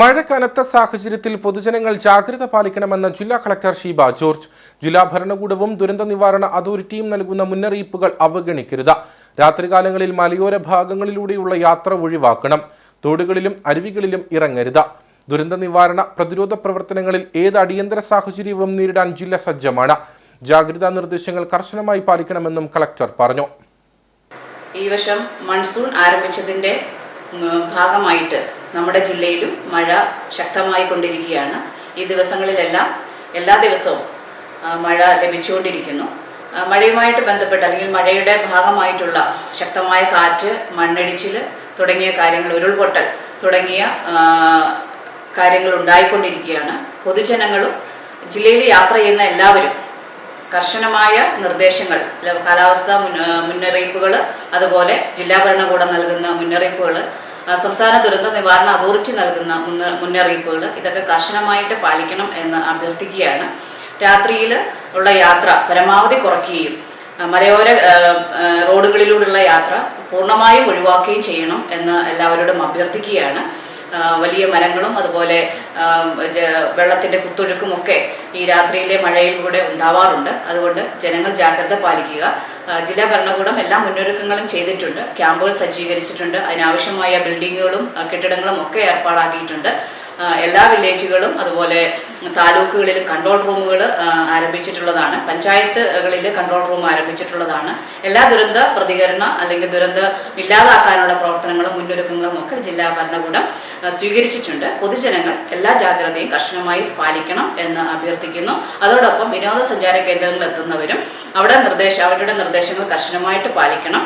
മഴ കനത്ത സാഹചര്യത്തിൽ പൊതുജനങ്ങൾ ജാഗ്രത പാലിക്കണമെന്ന് ജില്ലാ കളക്ടർ ഷീബ ജോർജ്. ജില്ലാ ഭരണകൂടവും ദുരന്ത നിവാരണ അതോറിറ്റിയും നൽകുന്ന മുന്നറിയിപ്പുകൾ അവഗണിക്കരുത്. രാത്രികാലങ്ങളിൽ മലയോര ഭാഗങ്ങളിലൂടെയുള്ള യാത്ര ഒഴിവാക്കണം. തോടുകളിലും അരുവികളിലും ഇറങ്ങരുത്. ദുരന്ത നിവാരണ പ്രതിരോധ പ്രവർത്തനങ്ങളിൽ ഏത് അടിയന്തര സാഹചര്യവും നേരിടാൻ ജില്ല സജ്ജമാണ്. ജാഗ്രതാ നിർദ്ദേശങ്ങൾ കർശനമായി പാലിക്കണമെന്നും കളക്ടർ പറഞ്ഞു. ഈ വർഷം മൺസൂൺ ആരംഭിച്ചതിന്റെ ഭാഗമായിട്ട് നമ്മുടെ ജില്ലയിലും മഴ ശക്തമായി കൊണ്ടിരിക്കുകയാണ്. ഈ ദിവസങ്ങളിലെല്ലാം എല്ലാ ദിവസവും മഴ ലഭിച്ചുകൊണ്ടിരിക്കുന്നു. മഴയുമായിട്ട് ബന്ധപ്പെട്ട് അല്ലെങ്കിൽ മഴയുടെ ഭാഗമായിട്ടുള്ള ശക്തമായ കാറ്റ് മണ്ണിടിച്ചിൽ തുടങ്ങിയ കാര്യങ്ങൾ ഉരുൾപൊട്ടൽ തുടങ്ങിയ കാര്യങ്ങൾ ഉണ്ടായിക്കൊണ്ടിരിക്കുകയാണ്. പൊതുജനങ്ങളും ജില്ലയിൽ യാത്ര ചെയ്യുന്ന എല്ലാവരും കർശനമായ നിർദ്ദേശങ്ങൾ കാലാവസ്ഥാ മുന്നറിയിപ്പുകൾ അതുപോലെ ജില്ലാ ഭരണകൂടം നൽകുന്ന മുന്നറിയിപ്പുകൾ സംസ്ഥാന ദുരന്ത നിവാരണ അതോറിറ്റി നൽകുന്ന മുന്നറിയിപ്പുകൾ ഇതൊക്കെ കർശനമായിട്ട് പാലിക്കണം എന്ന് അഭ്യർത്ഥിക്കുകയാണ്. രാത്രിയിൽ ഉള്ള യാത്ര പരമാവധി കുറയ്ക്കുകയും മലയോര റോഡുകളിലൂടെയുള്ള യാത്ര പൂർണമായും ഒഴിവാക്കുകയും ചെയ്യണം എന്ന് എല്ലാവരോടും അഭ്യർത്ഥിക്കുകയാണ്. വലിയ മരങ്ങളും അതുപോലെ വെള്ളത്തിന്റെ കുത്തൊഴുക്കുമൊക്കെ ഈ രാത്രിയിലെ മഴയിലൂടെ ഉണ്ടാവാറുണ്ട്. അതുകൊണ്ട് ജനങ്ങൾ ജാഗ്രത പാലിക്കുക. ജില്ലാ ഭരണകൂടം എല്ലാ മുന്നൊരുക്കങ്ങളും ചെയ്തിട്ടുണ്ട്. ക്യാമ്പുകൾ സജ്ജീകരിച്ചിട്ടുണ്ട്. അതിനാവശ്യമായ ബിൽഡിങ്ങുകളും കെട്ടിടങ്ങളും ഒക്കെ ഏർപ്പാടാക്കിയിട്ടുണ്ട്. എല്ലാ വില്ലേജുകളും അതുപോലെ താലൂക്കുകളിലും കൺട്രോൾ റൂമുകൾ ആരംഭിച്ചിട്ടുള്ളതാണ്. പഞ്ചായത്തുകളിൽ കൺട്രോൾ റൂം ആരംഭിച്ചിട്ടുള്ളതാണ്. എല്ലാ ദുരന്ത പ്രതികരണ അല്ലെങ്കിൽ ദുരന്തം ഇല്ലാതാക്കാനുള്ള പ്രവർത്തനങ്ങളും മുന്നൊരുക്കങ്ങളും ഒക്കെ ജില്ലാ ഭരണകൂടം സ്വീകരിച്ചിട്ടുണ്ട്. പൊതുജനങ്ങൾ എല്ലാ ജാഗ്രതയും കർശനമായി പാലിക്കണം എന്ന് അഭ്യർത്ഥിക്കുന്നു. അതോടൊപ്പം വിനോദസഞ്ചാര കേന്ദ്രങ്ങളിൽ എത്തുന്നവരും അവിടെ നിർദ്ദേശം അവരുടെ നിർദ്ദേശങ്ങൾ കർശനമായിട്ട് പാലിക്കണം.